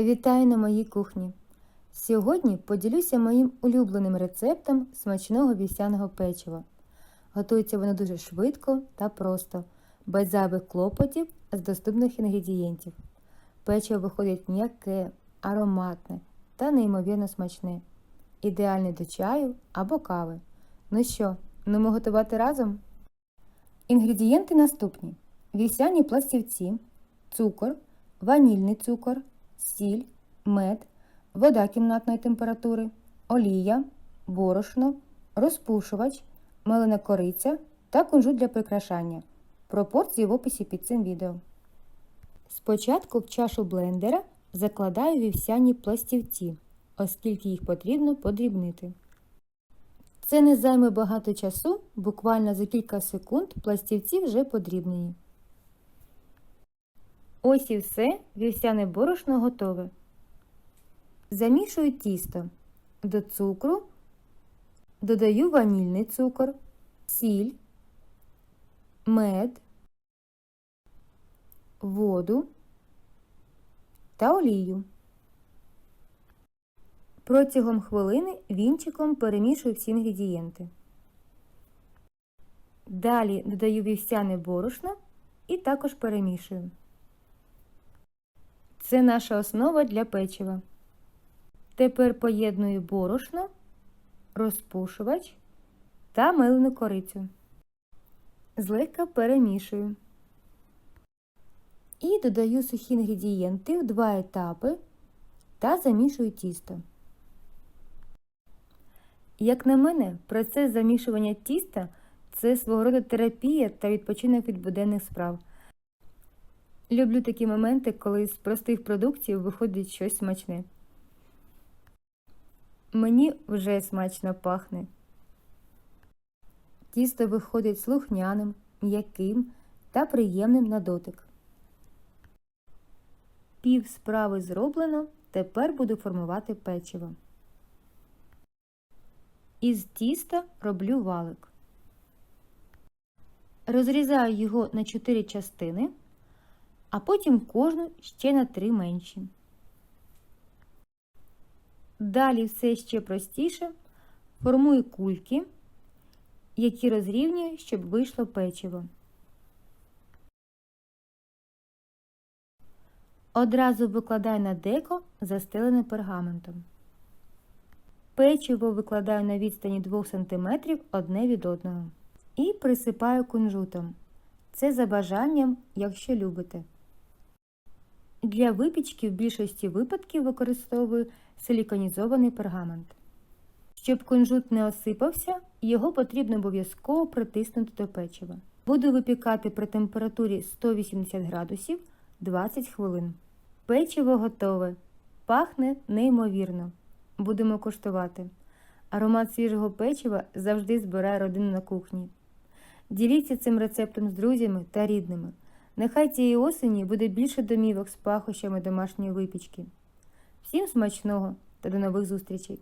Вітаю на моїй кухні! Сьогодні поділюся моїм улюбленим рецептом смачного вівсяного печива. Готується воно дуже швидко та просто, без зайвих клопотів з доступних інгредієнтів. Печиво виходить м'яке, ароматне та неймовірно смачне. Ідеальне до чаю або кави. Ну що, нумо готувати разом? Інгредієнти наступні: вівсяні пластівці, цукор, ванільний цукор, сіль, мед, вода кімнатної температури, олія, борошно, розпушувач, мелена кориця та кунжут для прикрашання. Пропорції в описі під цим відео. Спочатку в чашу блендера закладаю вівсяні пластівці, оскільки їх потрібно подрібнити. Це не займе багато часу, буквально за кілька секунд пластівці вже подрібнені. Ось і все, вівсяне борошно готове. Замішую тісто. До цукру додаю ванільний цукор, сіль, мед, воду та олію. Протягом хвилини вінчиком перемішую всі інгредієнти. Далі додаю вівсяне борошно і також перемішую. Це наша основа для печива. Тепер поєдную борошно, розпушувач та мелену корицю. Злегка перемішую. І додаю сухі інгредієнти в два етапи та замішую тісто. Як на мене, процес замішування тіста це свого роду терапія та відпочинок від буденних справ. Люблю такі моменти, коли з простих продуктів виходить щось смачне. Мені вже смачно пахне. Тісто виходить слухняним, м'яким та приємним на дотик. Пів справи зроблено, тепер буду формувати печиво. Із тіста роблю валик. Розрізаю його на 4 частини, а потім кожну ще на 3 менші. Далі все ще простіше формую кульки, які розрівнюю, щоб вийшло печиво. Одразу викладаю на деко, застелене пергаментом. Печиво викладаю на відстані 2 см одне від одного. І присипаю кунжутом. Це за бажанням, якщо любите. Для випічки в більшості випадків використовую силіконізований пергамент. Щоб кунжут не осипався, його потрібно обов'язково притиснути до печива. Буду випікати при температурі 180 градусів 20 хвилин. Печиво готове. Пахне неймовірно. Будемо коштувати. Аромат свіжого печива завжди збирає родину на кухні. Діліться цим рецептом з друзями та рідними. Нехай цієї осені буде більше домівок з пахощами домашньої випічки. Всім смачного та до нових зустрічей!